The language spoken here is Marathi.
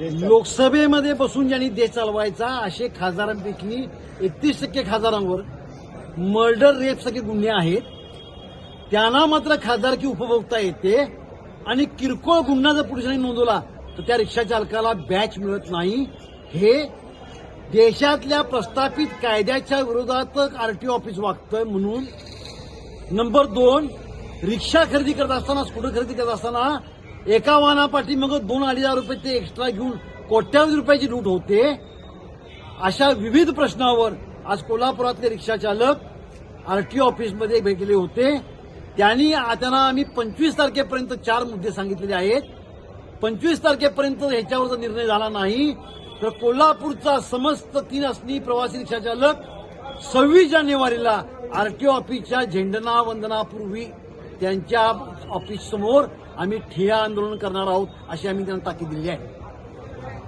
लोकसभेमध्ये बसून ज्यांनी देश चालवायचा असे खासदारांपैकी एकतीस टक्के खासदारांवर मर्डर रेप सगळे गुन्हे आहेत. त्यांना मात्र खासदारकी उपभोगता येते. आणि किरकोळ गुन्हा जर पुरुषांनी नोंदवला तर त्या रिक्षा चालकाला बॅच मिळत नाही. हे देशातल्या प्रस्थापित कायद्याच्या विरोधात आरटीओ ऑफिस वागतंय म्हणून. नंबर दोन रिक्षा खरेदी करत असताना स्कूटर खरेदी करत असताना एका वाहनापाठी मग दोन अडीच हजार रुपये ते एक्स्ट्रा घेऊन कोट्यावधी रुपयाची लूट होते. अशा विविध प्रश्नावर आज कोल्हापुरातले रिक्षा चालक आरटीओ ऑफिसमध्ये भेटले होते. त्यांनी त्यांना आम्ही पंचवीस तारखेपर्यंत चार मुद्दे सांगितलेले आहेत. पंचवीस तारखेपर्यंत ह्याच्यावरचा निर्णय झाला नाही तर कोल्हापूरचा समस्त तीन असणी प्रवासी रिक्षा चालक सव्वीस जानेवारीला आरटीओ ऑफिसच्या झेंडना वंदनापूर्वी त्यांच्या ऑफिस समोर आम्ही ठिया आंदोलन करणार आहोत अशी आम्ही त्यांना ताकीद दिली आहे.